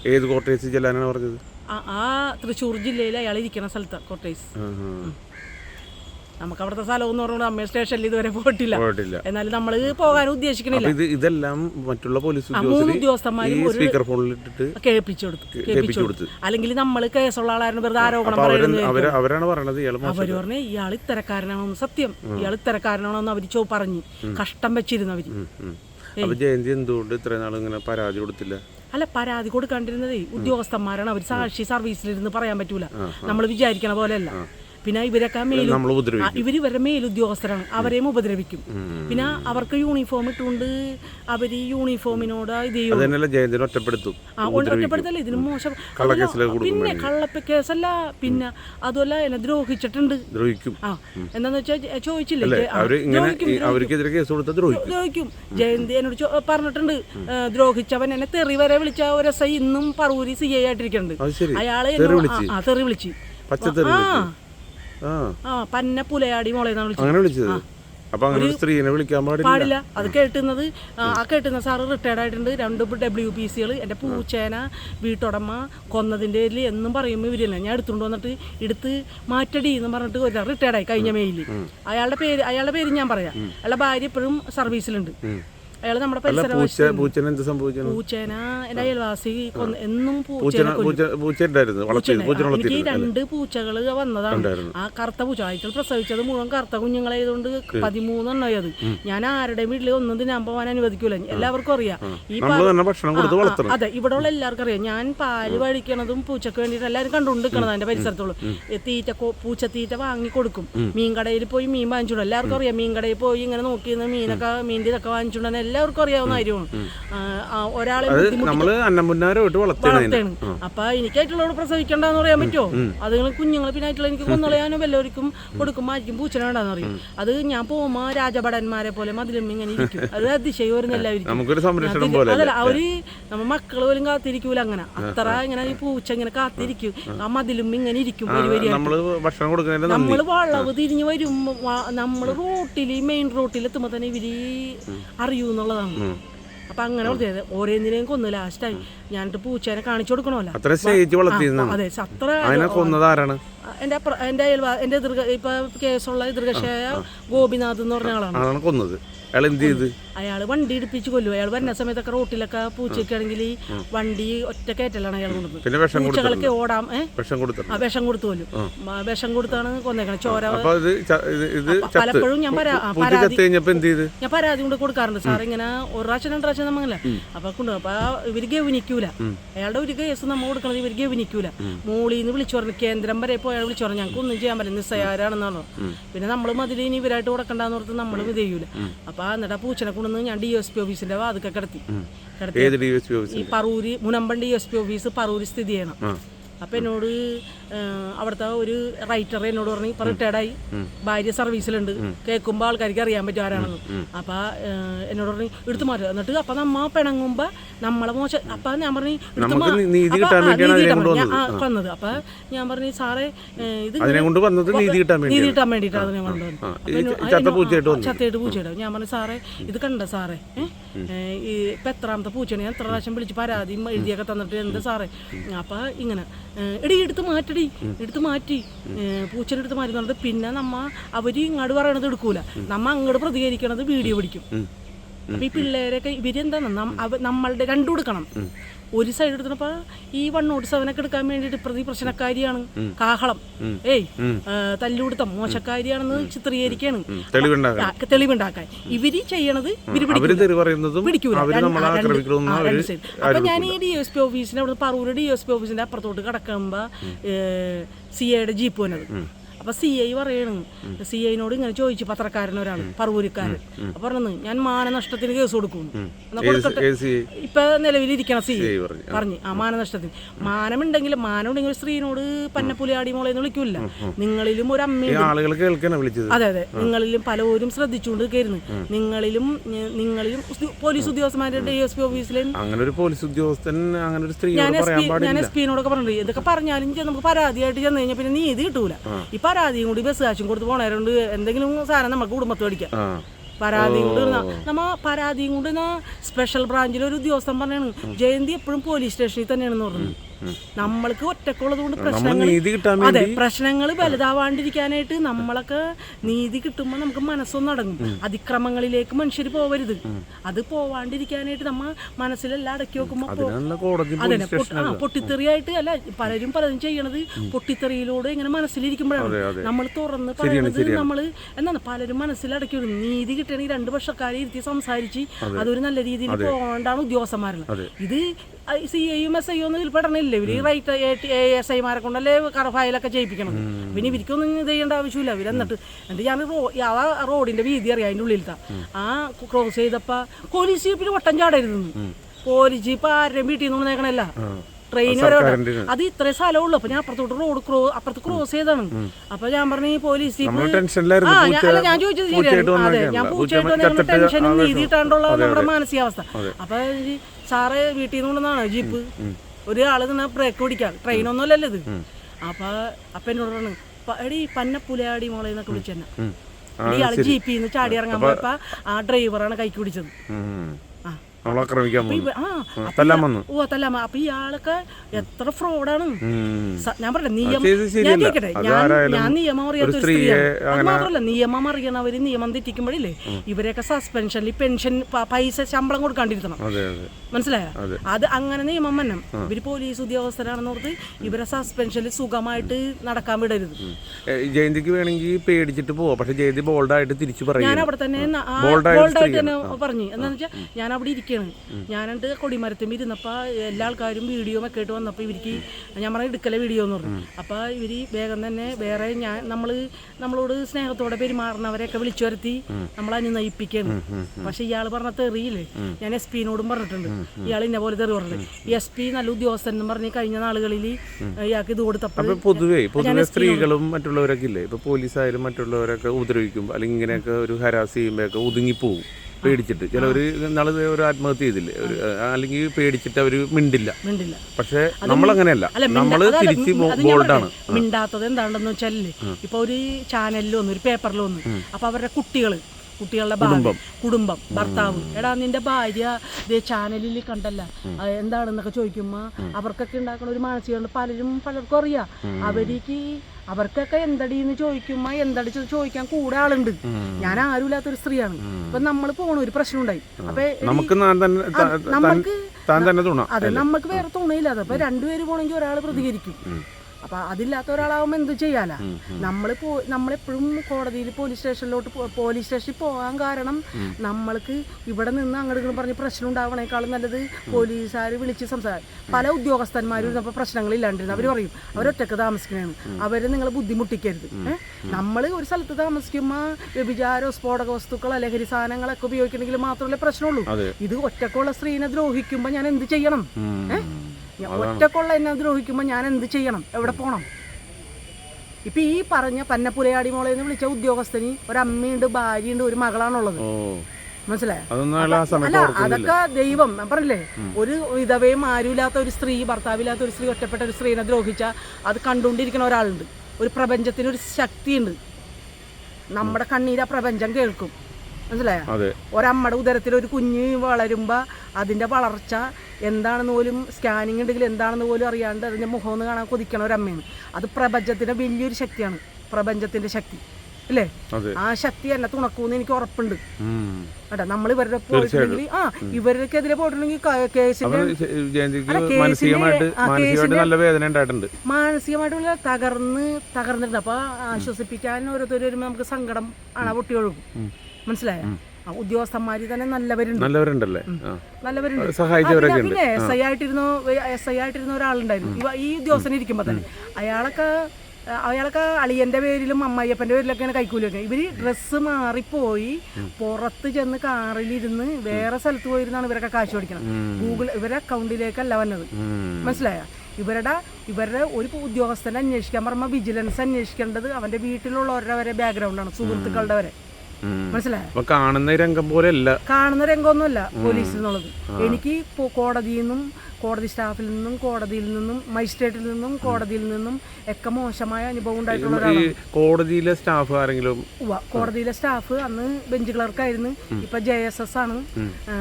ഏത് കോട്ടേഴ്സിൽ ചെല്ലാനാണ് പറഞ്ഞത്? ആ- തൃശ്ശൂർ ജില്ലയിൽ അയാൾ ഇരിക്കുന്ന സ്ഥലത്താണ് ആ. നമുക്ക് അവിടുത്തെ സ്ഥലം എന്ന് പറഞ്ഞാൽ അമ്മ സ്റ്റേഷനിൽ ഇതുവരെ പോയിട്ടില്ല. പോയിട്ടില്ല. എന്നാലും നമ്മൾ പോകാൻ ഉദ്ദേശിക്കുന്നില്ല ഇത് ഇതെല്ലാം മറ്റുള്ള പോലീസ് ഉദ്യോഗസ്ഥന്മാരും സ്പീക്കർ ഫോണിൽ ഇട്ടിട്ട് കേൾപ്പിച്ചു കൊടുത്തു. കേൾപ്പിച്ചു കൊടുത്തു. അല്ലെങ്കിൽ നമ്മൾ കേസുള്ള ആളായിരുന്നു വെറുതെ ആരോപണം അപ്പൊ പറയുന്നത് അവർ അവരാണ് പറയണത് അവർ പറഞ്ഞു ഇയാൾ ഇത്തരക്കാരനാണെന്ന് സത്യം. ഇയാൾ ഇത്തരക്കാരനാണെന്ന് അവർ ചോ പറഞ്ഞു. കഷ്ടം വെച്ചിരുന്നു അവർ. അപ്പൊ ജയന്തി എന്തുകൊണ്ട് ഇത്ര നാൾ ഇങ്ങനെ പരാതി കൊടുത്തില്ല? അല്ല പരാതി കൊടുക്കാണ്ടിരുന്നത് ഉദ്യോഗസ്ഥന്മാരാണ് അവർ സാക്ഷി സർവീസിലിരുന്ന് പറയാൻ പറ്റൂല. നമ്മൾ വിചാരിക്കണ പോലെയല്ല. പിന്നെ ഇവരൊക്കെ മേൽ ഇവർ ഇവരുടെ മേലുദ്യോഗസ്ഥരാണ് അവരെയും ഉപദ്രവിക്കും. പിന്നെ അവർക്ക് യൂണിഫോം ഇട്ടുകൊണ്ട് അവർ ഈ യൂണിഫോമിനോട് ഇത് ചെയ്യും. ഒറ്റപ്പെടുത്തും. ഒറ്റപ്പെടുത്തല്ല ഇതിന് മോശം പിന്നെ കള്ളപ്പ കേസല്ല പിന്നെ അതുമല്ല എന്നെ ദ്രോഹിച്ചിട്ടുണ്ട്. ദ്രോഹിക്കും. ആ എന്താന്ന് വെച്ചാൽ ചോദിച്ചില്ലേ അവർക്കെതിരെ കേസ് കൊടുത്താൽ ദ്രോഹിക്കും. ദ്രോഹിക്കും. ജയന്തി എന്നോട് പറഞ്ഞിട്ടുണ്ട് ദ്രോഹിച്ചവൻ എന്നെ തെറി വരെ വിളിച്ച ഒരു എസ് ഐ ഇന്നും പറൂരി സി ഐ ആയിട്ടിരിക്കുന്നുണ്ട്. അയാളെ തെറി വിളിച്ച്? ആ, തെറി വിളിച്ച്. ആ ആ. പന്ന പുലയാടി മോളേന്നാണ് വിളിച്ചത്. അങ്ങനെ വിളിച്ചത്? അപ്പൊ അങ്ങനെ ഒരു സ്ത്രീനെ വിളിക്കാൻ പാടില്ല. പാടില്ല. അത് കേട്ടുന്നത് ആ ആ കേട്ടുന്ന സാറ് റിട്ടയർഡ് ആയിട്ടുണ്ട്. രണ്ട് ഡബ്ല്യു പി സികൾ എന്റെ പൂച്ചേന വീട്ടുടമ കൊന്നതിന്റെ പേരിൽ എന്നും പറയുമ്പോൾ ഇവരില്ല. ഞാൻ എടുത്തുകൊണ്ട് വന്നിട്ട് എടുത്ത് മാറ്റടി എന്ന് പറഞ്ഞിട്ട് ഒരു റിട്ടയർഡായി കഴിഞ്ഞ മെയിൽ അയാളുടെ പേര് അയാളുടെ പേര് ഞാൻ പറയാം. അയാളുടെ ഭാര്യ ഇപ്പോഴും സർവീസിലുണ്ട് അയാൾ നമ്മുടെ പൂച്ചന് എന്ത് സംഭവിച്ചു പൂച്ചേന എന്റെ അയൽവാസി എന്നും എനിക്ക് രണ്ട് പൂച്ചകൾ വന്നതാണ്. ആ കറുത്ത പൂച്ച ആയിട്ട് പ്രസവിച്ചത് മുഴുവൻ കറുത്ത കുഞ്ഞുങ്ങളായതുകൊണ്ട് പതിമൂന്നെണ്ണമായി അത്. ഞാൻ ആരുടെയും വീട്ടിൽ ഒന്നും തിന്നാൻ പോകാൻ അനുവദിക്കൂല. എല്ലാവർക്കും അറിയാം. ഈ അതെ ഇവിടെ ഉള്ള എല്ലാവർക്കും അറിയാം. ഞാൻ പാൽ വഴിക്കണതും പൂച്ചക്ക് വേണ്ടിയിട്ട് എല്ലാവരും കണ്ടുകൊണ്ടിരിക്കണത് അതിന്റെ പരിസരത്തുള്ളൂ. തീറ്റ പൂച്ച തീറ്റ വാങ്ങി കൊടുക്കും. മീൻ കടയിൽ പോയി മീൻ വാങ്ങിച്ചുകൊണ്ട് എല്ലാവർക്കും അറിയാം മീൻ കടയിൽ പോയി ഇങ്ങനെ നോക്കിയിരുന്ന മീനൊക്കെ മീന്റെ ഇതൊക്കെ വാങ്ങിച്ചുകൊണ്ടെന്ന് എല്ലാവർക്കും അറിയാവുന്ന കാര്യമാണ്. ഒരാളെ നമ്മൾ അന്നമുന്നാരോട്ട് വളർത്തണ വളർത്തേണ് അപ്പൊ എനിക്കായിട്ടുള്ളവർ പ്രസവിക്കണ്ടെന്ന് പറയാൻ പറ്റുമോ? അത് കുഞ്ഞുങ്ങളെ പിന്നെ ആയിട്ടുള്ള എനിക്ക് കൊന്നളയാനോ വല്ലവർക്കും കൊടുക്കും മാറ്റിക്കും പൂച്ചനെ വേണ്ടെന്ന് അറിയും അത് ഞാൻ പോകുമ്പോ രാജഭടന്മാരെ പോലെ മതിലും ഇങ്ങനെ ഇരിക്കും. അത് അതിശയം വരുന്ന എല്ലാവരും അതല്ല അവർ നമ്മ മക്കൾ പോലും കാത്തിരിക്കൂല അങ്ങനെ. അത്ര ഇങ്ങനെ ഈ പൂച്ച ഇങ്ങനെ കാത്തിരിക്കും. ആ മതിലും ഇങ്ങനെ ഇരിക്കും നമ്മൾ വളവ് തിരിഞ്ഞ് വരും നമ്മൾ റോട്ടിൽ മെയിൻ റോട്ടിൽ എത്തുമ്പോ തന്നെ ഇവർ അറിയൂ എന്നുള്ളതാണ്. അപ്പൊ അങ്ങനെ പറഞ്ഞത് ഓരോന്നിനെയും കൊന്നു. ലാസ്റ്റായി ഞാനിട്ട് പൂച്ചേനെ കാണിച്ചു കൊടുക്കണമല്ലോ. അത്ര അതെ അത്ര എന്റെ എന്റെ എന്റെ എതിർക ഇപ്പൊ കേസുള്ള എതിർകക്ഷിയായ ഗോപിനാഥ് എന്ന് പറഞ്ഞ ആളാണ്. ആളാണ് കൊന്നത്. അയാൾ എന്ത് ചെയ്ത്? അയാൾ വണ്ടി ഇടിപ്പിച്ച് കൊല്ലും. അയാൾ വരുന്ന സമയത്തൊക്കെ റോട്ടിലൊക്കെ ഈ വണ്ടി ഒറ്റ കയറ്റലാണ് അയാൾ കൊണ്ടുപോകുന്നത് പിന്നെ വിഷം പൂച്ചകളൊക്കെ ഓടാം വിഷം കൊടുത്തു ആ വിഷം കൊടുത്തു കൊല്ലും. വിഷം കൊടുത്താണ് കൊന്നേക്കണം ചോര അപ്പോൾ ഇത് ച- ഇത് ഇത് ചത്ത്. പലപ്പോഴും ഞാൻ പരാ ആ, പൂച്ച പരാതി ചത്ത് കഴിഞ്ഞപ്പോ എന്ത് ചെയ്ത്? ഞാൻ പരാതി കൊണ്ട് കൊടുക്കാറുണ്ട്. സാർ ഇങ്ങനെ ഒരു പ്രാവശ്യം രണ്ട് പ്രാവശ്യം നമ്മളല്ല അപ്പൊ കൊണ്ട് അപ്പൊ ഇവർ ഗവനിക്കൂല. അയാളുടെ ഒരു കേസ് നമ്മൾ കൊടുക്കണത് ഇവർ ഗവനിക്കൂല. നിന്ന് വിളിച്ചു പറഞ്ഞു കേന്ദ്രം വരെ പോയി അയാൾ വിളിച്ചു പറഞ്ഞു. ഞങ്ങൾക്ക് ഒന്നും ചെയ്യാൻ പറ്റില്ല. നിസ്സയാരാണെന്നാണ് പിന്നെ നമ്മൾ മതിൽ ഇനി ഇവരായിട്ട് കൊടുക്കണ്ടെന്ന് ഓർത്ത് നമ്മളും ഇത് ചെയ്യൂല അപ്പൊ എന്നിട്ട് ആ പൂച്ചനെ കൊണ്ടുവന്ന് ഞാൻ ഡി എസ് പി ഓഫീസിന്റെ വാതുക്കെ കിടത്തി. കിടത്തി. ഈ Paravur മുനമ്പൻ D S P office Paravur സ്ഥിതി ചെയ്യണം. അപ്പം എന്നോട് അവിടുത്തെ ഒരു റൈറ്റർ എന്നോട് പറഞ്ഞു ഇപ്പൊ റിട്ടയർഡായി ഭാര്യ സർവീസിലുണ്ട് കേൾക്കുമ്പോൾ ആൾക്കാർക്ക് അറിയാൻ പറ്റും ആരാണെന്ന്. അപ്പൊ എന്നോട് പറഞ്ഞു എടുത്തു മാറ്റുക എന്നിട്ട് അപ്പൊ നമ്മ പിണങ്ങുമ്പോ നമ്മളെ മോശം അപ്പൊ ഞാൻ പറഞ്ഞു വന്നത്. അപ്പൊ. ഞാൻ- പറഞ്ഞു സാറേ ഇത് നീതി കിട്ടാൻ വേണ്ടി ഞാൻ കൊണ്ടുവന്നത് ആ, അപ്പൊ ഈ എന്നോ- ചത്ത അതിനോ- പൂച്ചയായിട്ട് ആ, വന്നു. ചത്തയായിട്ട് പൂച്ചയുടെ ഞാൻ പറഞ്ഞു സാറേ ഇത് കണ്ട സാറേ ഇപ്പം എത്രാമത്തെ പൂച്ചയാണ്. ഞാൻ എത്ര പ്രാവശ്യം വിളിച്ച് പരാതി എഴുതിയൊക്കെ തന്നിട്ട് എന്താ സാറേ? അപ്പൊ ഇങ്ങനെ എടി എടുത്ത് മാറ്റടി എടുത്ത് മാറ്റി. ഏ, പൂച്ചനെ എടുത്ത് മാറ്റി എന്നിട്ട് പിന്നെ നമ്മ അവർ ഇങ്ങോട്ട് പറയണത് എടുക്കൂല. നമ്മ അങ്ങോട്ട് പ്രതികരിക്കണത് വീഡിയോ പിടിക്കും. അപ്പൊ ഈ പിള്ളേരൊക്കെ ഇവരെന്താണ്? നമ്മളുടെ രണ്ടു കൊടുക്കണം. ഒരു സൈഡ് എടുത്തപ്പോ ഈ വൺ നോട്ട് സെവനൊക്കെ എടുക്കാൻ വേണ്ടിയിട്ട് പ്രതി പ്രശ്നക്കാരിയാണ്. കാഹളം. ഏയ് തല്ലുകൊടുത്ത മോശക്കാരിയാണെന്ന് ചിത്രീകരിക്കാണ്. തെളിവുണ്ടാക്കാൻ. ഇവർ ചെയ്യണത്. അപ്പൊ ഞാൻ ഈ ഡി എസ് പി ഓഫീസിന്റെ അവിടെ പറവൂര് ഡി എസ് പി ഓഫീസിന്റെ അപ്പുറത്തോട്ട് കിടക്കുമ്പോ സി ഐയുടെ ജീപ്പ് വന്നത്. അപ്പൊ സി ഐ പറയണു. സി ഐനോട് ഇങ്ങനെ ചോദിച്ചു പത്രക്കാരൻ ഒരാൾ പറവൂരിക്കാരൻ. അപ്പൊ പറഞ്ഞു ഞാൻ മാനനഷ്ടത്തിന് കേസ് കൊടുക്കും കൊടുക്കട്ടെ. ഇപ്പൊ നിലവിലിരിക്കണം സി ഐ പറഞ്ഞു. പറഞ്ഞു. ആ മാനനഷ്ടത്തിന്. മാനമുണ്ടെങ്കിൽ മാനമുണ്ടെങ്കിൽ ഒരു സ്ത്രീനോട് പന്നപ്പുലിയാടി മോളെ എന്ന് വിളിക്കൂല നിങ്ങളിലും ഒരു അമ്മയുണ്ട്. അതെ അതെ. നിങ്ങളിലും പലരും ശ്രദ്ധിച്ചുകൊണ്ട് കയറുന്നു നിങ്ങളിലും നിങ്ങളിലും പോലീസ് ഉദ്യോഗസ്ഥന്മാരുടെ ഡി എസ് പി ഓഫീസിലും അങ്ങനെ ഒരു പോലീസ് ഉദ്യോഗസ്ഥൻ അങ്ങനെ ഒരു പി ഞാൻ എസ് പിന്നോടൊക്കെ പറഞ്ഞിട്ടുണ്ട്. ഇതൊക്കെ പറഞ്ഞാലും നമുക്ക് പരാതിയായിട്ട് ചെന്ന് കഴിഞ്ഞാൽ പിന്നെ നീതി കിട്ടൂല. ഈ പരാതിയും കൂടി ബസ് കാശും കൊടുത്ത് പോണേരുണ്ട് എന്തെങ്കിലും സാധനം നമുക്ക് കുടുംബത്ത് മേടിക്കാം. ആ. പരാതിയും കൊണ്ട് നമ്മ പരാതിയും കൊണ്ട് സ്പെഷ്യൽ ബ്രാഞ്ചിൽ ഒരു ഉദ്യോഗസ്ഥൻ പറഞ്ഞാണ് ജയന്തി എപ്പോഴും പോലീസ് സ്റ്റേഷനിൽ തന്നെയാണെന്ന് പറഞ്ഞു. നമ്മൾക്ക് ഒറ്റക്കുള്ളത് കൊണ്ട് നമ്മൾ പ്രശ്നങ്ങൾ അതെ പ്രശ്നങ്ങൾ വലുതാവാണ്ടിരിക്കാനായിട്ട് നമ്മളൊക്കെ നീതി കിട്ടുമ്പോൾ നമുക്ക് മനസ്സൊന്നും അടങ്ങും. അതിക്രമങ്ങളിലേക്ക് മനുഷ്യർ പോവരുത്. അത് പോവാണ്ടിരിക്കാനായിട്ട് നമ്മ മനസ്സിലെല്ലാം അടക്കി വെക്കുമ്പോൾ അതെ ആ പൊട്ടിത്തെറിയായിട്ട് അല്ല പലരും പലരും ചെയ്യണത് പൊട്ടിത്തെറിയിലൂടെ ഇങ്ങനെ മനസ്സിലിരിക്കുമ്പോഴാണ്. നമ്മൾ തുറന്ന് പറയുന്നത് നമ്മൾ എന്താണ് പലരും മനസ്സിലടക്കി വിടും നീതി കിട്ടണമെങ്കിൽ രണ്ട് വർഷക്കാരെ ഇരുത്തി സംസാരിച്ച് അതൊരു നല്ല രീതിയിൽ പോകേണ്ടാണ് ഉദ്യോഗസ്ഥന്മാരുള്ളത്. ഇത് സി ഐയും എസ് ഐയും ഒന്നും ഇതിൽ പെടണില്ല. ഇവർ റൈറ്റ് എ എസ് ഐമാരെ കൊണ്ടല്ലേ കറ ഫയലൊക്കെ ചെയ്യിപ്പിക്കണം. പിന്നെ ഇവർക്കൊന്നും ചെയ്യേണ്ട ആവശ്യമില്ല. ഇവർ എന്നിട്ട് എന്നിട്ട് ഞാൻ റോ ആ റോഡിന്റെ വീതി അറിയാം അതിന്റെ ഉള്ളിലത്തെ ആ ക്രോസ് ചെയ്തപ്പോ പോലീസ് ജീപ്പിൽ വട്ടം ചാടരുതെന്ന്. പോലീസ് ജീപ്പ് ആരുടെയും വീട്ടിൽ നിന്ന് നേക്കണല്ല ട്രെയിൻ വരെ അത് ഇത്ര സ്ഥലമുള്ളൂ. അപ്പൊ ഞാൻ അപ്പുറത്തോട്ട് റോഡ് ക്രോ അപ്പുറത്ത് ക്രോസ് ചെയ്താണ് അപ്പൊ ഞാൻ പറഞ്ഞു ഈ പോലീസ് ആ, ഞാൻ- ചോദിച്ചത് ശരിയാണ്. അതെ, ഞാൻ പൂച്ച പൂച്ചയായിട്ട് ടെൻഷനും ആ നീതി കിട്ടാണ്ടുള്ള അതെ, നമ്മുടെ. മാനസികാവസ്ഥ. അപ്പൊ സാറ് വീട്ടിൽ നിന്ന് കൊണ്ടുവന്നാണ്? ജീപ്പ്? ഒരാൾ ഇങ്ങനെ ബ്രേക്ക് പിടിക്കാം ട്രെയിനൊന്നും അല്ലല്ലോ ഇത്. അപ്പൊ അപ്പൊ എന്നോട് പറഞ്ഞു എടി പന്ന പുലയാടി മോളെ എന്നൊക്കെ വിളിച്ചെന്നെ. ഇയാൾ ജീപ്പിന്ന് ചാടി ഇറങ്ങാൻ പോയപ്പോ ആ ഡ്രൈവറാണ് കൈക്ക് പിടിച്ചത്. അപ്പൊ തല്ലാൻ വന്നു. ഓ തല്ലാമ അപ്പൊ ഇയാളൊക്കെ എത്ര ഫ്രോഡാണ്. ഞാൻ പറയട്ടെ നിയമം ഞാൻ ശരിയല്ല. ഞാൻ നിയമം അറിയാത്ത അത് നിയമം അറിയണവര് നിയമം തെറ്റിക്കുമ്പോഴില്ലേ ഇവരെയൊക്കെ സസ്പെൻഷനിൽ പെൻഷൻ പൈസ ശമ്പളം കൊടുക്കാണ്ടിരുത്തണം. മനസ്സിലായ? അതെ. അങ്ങനെ നിയമം വരണം ഇവർ പോലീസ് ഉദ്യോഗസ്ഥരാണെന്ന് ഓർത്ത് ഇവരെ സസ്പെൻഷനിൽ സുഖമായിട്ട് നടക്കാൻ വിടരുത്. ജയന്തിക്ക് വേണമെങ്കിൽ പേടിച്ചിട്ട് പോവാം. പക്ഷെ ജയന്തി ബോൾഡായിട്ട് തിരിച്ചു ഞാൻ അവിടെ തന്നെ ബോൾഡായിട്ട് തന്നെ പറഞ്ഞു. എന്താണെന്ന് വെച്ചാൽ ഞാൻ അവിടെ ഇരിക്കുകയാണ് ഞാനെന്ത് കൊടിമരത്തും ഇരുന്നപ്പോൾ എല്ലാ ആൾക്കാരും വീഡിയോ ഒക്കെ ആയിട്ട് വന്നപ്പോൾ ഇവർക്ക് ഞാൻ പറഞ്ഞ എടുക്കല വീഡിയോ എന്ന് പറഞ്ഞു. അപ്പോൾ ഇവർ വേഗം തന്നെ വേറെ ഞാൻ നമ്മൾ നമ്മളോട് സ്നേഹത്തോടെ പെരുമാറുന്നവരെയൊക്കെ വിളിച്ചു വരുത്തി നമ്മൾ അനുനയിപ്പിക്കുകയാണ്. പക്ഷെ ഇയാൾ പറഞ്ഞ തെറിയില്ലേ ഞാൻ എസ് പിന്നോടും പറഞ്ഞിട്ടുണ്ട്. ഇയാൾ ഇന്ന പോലെ തെറി പറഞ്ഞത് എസ് പി നല്ല ഉദ്യോഗസ്ഥൻ എന്ന് പറഞ്ഞ് കഴിഞ്ഞ നാളുകളിൽ ഇയാൾക്ക് ഇത് കൊടുത്തപ്പോൾ പൊതുവേ പൊതുവെ സ്ത്രീകളും മറ്റുള്ളവരൊക്കെ ഇല്ലേ? ഇപ്പൊ പോലീസായാലും മറ്റുള്ളവരൊക്കെ ഉപദ്രവിക്കും അല്ലെങ്കിൽ ഇങ്ങനെയൊക്കെ ഒരു ഹരാസ് ചെയ്യുമ്പോഴൊക്കെ ഒതുങ്ങിപ്പോവും. പേടിച്ചിട്ട്. ചിലവര് നാളെ ഒരു ആത്മഹത്യ ചെയ്തില്ലേ? ഒരു അല്ലെങ്കിൽ പേടിച്ചിട്ട് അവർ മിണ്ടില്ല. മിണ്ടില്ല. പക്ഷെ നമ്മൾ അങ്ങനെയല്ല. അല്ല, മിണ്ട- നമ്മൾ അതല്ല, തിരിച്ച് ബോൾഡാണ്. മിണ്ടാത്തത് എന്താണെന്ന് വെച്ചാൽ ഇപ്പൊ ഒരു ചാനലിൽ വന്നു ഒരു പേപ്പറിൽ വന്നു. അപ്പൊ അവരുടെ കുട്ടികൾ കുട്ടികളുടെ ഭാര്യ കുടുംബം. ഭർത്താവ്. എടാ നിന്റെ ഭാര്യ ഇതേ ചാനലിൽ കണ്ടല്ല. എന്താണെന്നൊക്കെ ചോദിക്കുമ്പോ അവർക്കൊക്കെ ഉണ്ടാക്കുന്ന ഒരു മാനസികമുണ്ട് പലരും പലർക്കും അറിയാം. അവർക്ക് അവർക്കൊക്കെ എന്തടി എന്ന് ചോദിക്കുമ്പോ എന്തടി ചോദിക്കാൻ കൂടെ ആളുണ്ട്. ഞാൻ ആരും ആരുമില്ലാത്തൊരു സ്ത്രീയാണ്. അപ്പൊ നമ്മൾ പോണ ഒരു പ്രശ്നം ഉണ്ടായി അപ്പൊ നമുക്ക് അതെ നമുക്ക് വേറെ തുണയില്ല. അപ്പൊ രണ്ടുപേര് പോണെങ്കിൽ ഒരാൾ പ്രതികരിക്കും. അപ്പൊ അതില്ലാത്ത ഒരാളാവുമ്പോ എന്ത് ചെയ്യാനാ? നമ്മൾ പോ നമ്മളെപ്പോഴും കോടതിയിൽ പോലീസ് സ്റ്റേഷനിലോട്ട് പോലീസ് സ്റ്റേഷനിൽ പോകാൻ കാരണം നമ്മൾക്ക് ഇവിടെ നിന്ന് അങ്ങോട്ട് പറഞ്ഞ് പ്രശ്നം ഉണ്ടാവണേക്കാളും നല്ലത് പോലീസുകാർ വിളിച്ച് സംസാരം പല ഉദ്യോഗസ്ഥന്മാരും ഇരുന്നപ്പോൾ പ്രശ്നങ്ങളില്ലാണ്ടിരുന്നു അവർ പറയും അവരൊറ്റക്ക് താമസിക്കണേന്ന്. അവരെ നിങ്ങൾ ബുദ്ധിമുട്ടിക്കരുത്. നമ്മൾ ഒരു സ്ഥലത്ത് താമസിക്കുമ്പോൾ വ്യഭിചാരോ സ്ഫോടക വസ്തുക്കളോ ലഹരി സാധനങ്ങളൊക്കെ ഉപയോഗിക്കണമെങ്കിൽ മാത്രമല്ലേ പ്രശ്നമുള്ളൂ. ഇത് ഒറ്റക്കുള്ള സ്ത്രീനെ ദ്രോഹിക്കുമ്പോൾ ഞാൻ എന്ത് ചെയ്യണം? ഉം. ഒറ്റക്കുള്ള എന്നെ ദ്രോഹിക്കുമ്പോൾ ഞാൻ എന്ത് ചെയ്യണം? എവിടെ പോകണം ഇപ്പൊ ഈ പറഞ്ഞ പന്നപ്പുലയാടി മോളെ എന്ന് വിളിച്ച ഉദ്യോഗസ്ഥന് ഒരമ്മയുണ്ട് ഭാര്യയുണ്ട് ഒരു മകളാണുള്ളത്. മനസ്സിലായോ? അല്ല അതൊക്കെ ദൈവം. ഞാൻ പറഞ്ഞില്ലേ ഒരു വിധവയും ആരുമില്ലാത്ത ഒരു സ്ത്രീ ഭർത്താവില്ലാത്ത ഒരു സ്ത്രീ ഒറ്റപ്പെട്ട ഒരു സ്ത്രീനെ ദ്രോഹിച്ച അത് കണ്ടുകൊണ്ടിരിക്കുന്ന ഒരാളുണ്ട്. ഒരു പ്രപഞ്ചത്തിന് ഒരു ശക്തിയുണ്ട്. നമ്മുടെ കണ്ണീര് ആ പ്രപഞ്ചം കേൾക്കും. മനസ്സിലായോ? ഒരമ്മയുടെ ഉദരത്തിൽ ഒരു കുഞ്ഞ് വളരുമ്പോൾ അതിന്റെ വളർച്ച എന്താണെന്ന് പോലും സ്കാനിങ് ഉണ്ടെങ്കിൽ എന്താണെന്ന് പോലും അറിയാണ്ട് അതിന്റെ മുഖം ഒന്ന് കാണാൻ കൊതിക്കണ ഒരമ്മയാണ്. അത് പ്രപഞ്ചത്തിന്റെ വലിയൊരു ശക്തിയാണ്. പ്രപഞ്ചത്തിന്റെ ശക്തി. അല്ലേ ആ ശക്തി എന്നെ തുണക്കൂന്ന് എനിക്ക് ഉറപ്പുണ്ട്. കേട്ടോ നമ്മൾ ഇവരുടെ പോയിട്ടുണ്ടെങ്കിൽ ആ ഇവർക്കെതിരെ പോയിട്ടുണ്ടെങ്കിൽ ക- കേസിന്റെ അപ്പൊ ജ- ജയന്തിക്ക് അല്ല, കേസിന്റെ- മാനസികമായിട്ട് ആ, മാനസികമായിട്ട് കേസിന്റെ- നല്ല വേദന ഉണ്ടായിട്ടുണ്ട്. മാനസികമായിട്ടുള്ള തകർന്ന് തകർന്നിട്ടുണ്ട്. അപ്പൊ ആശ്വസിപ്പിക്കാൻ ഓരോരുത്തർ വരുമ്പോൾ നമുക്ക് സങ്കടം ആണ് പൊട്ടി ഒഴുകും. മനസ്സിലായോ? ഉദ്യോഗസ്ഥന്മാര് തന്നെ നല്ലവരുണ്ട്. നല്ലവരുണ്ടല്ലേ? നല്ലവരുണ്ട്. പിന്നെ എസ് ഐ ആയിട്ടിരുന്നു എസ് ഐ ആയിട്ടിരുന്ന ഒരാളുണ്ടായിരുന്നു. ഈ ഉദ്യോഗസ്ഥനെ ഇരിക്കുമ്പോൾ തന്നെ. അയാളൊക്കെ അയാളൊക്കെ അളിയന്റെ പേരിലും അമ്മായിയപ്പന്റെ പേരിലൊക്കെയാണ് കൈക്കൂലി വെക്കുന്നത് ഇവർ ഡ്രസ്സ് മാറിപ്പോയി പുറത്ത് ചെന്ന് കാറിലിരുന്ന് വേറെ സ്ഥലത്ത് പോയിരുന്നാണ് ഇവരൊക്കെ കാശ് മേടിക്കണം ഗൂഗിൾ ഇവരെ അക്കൗണ്ടിലേക്കല്ല വന്നത്. മനസ്സിലായ? ഇവരുടെ ഇവരുടെ ഒരു ഉദ്യോഗസ്ഥനെ അന്വേഷിക്കാൻ പറയുമ്പോൾ വിജിലൻസ് അന്വേഷിക്കേണ്ടത് അവന്റെ വീട്ടിലുള്ളവരുടെ വരെ ബാക്ക്ഗ്രൗണ്ടാണ് സുഹൃത്തുക്കളുടെ വരെ. മനസ്സിലായോ? കാണുന്ന രംഗം പോലെയല്ല. കാണുന്ന രംഗമൊന്നുമല്ല പോലീസ് നിന്നുള്ളത് എനിക്ക് കോടതിയിൽ നിന്നും കോടതി സ്റ്റാഫിൽ നിന്നും കോടതിയിൽ നിന്നും മജിസ്ട്രേറ്റിൽ നിന്നും കോടതിയിൽ നിന്നും ഒക്കെ മോശമായ അനുഭവം ഉണ്ടായിട്ടുള്ള ഈ ഒരാളാണ്. കോടതിയിലെ സ്റ്റാഫ് ആരെങ്കിലും? ഉവ്വ. കോടതിയിലെ സ്റ്റാഫ് അന്ന് ബെഞ്ച് ക്ലർക്കായിരുന്നു ഇപ്പൊ ജെ എസ് എസ് ആണ്. ആ,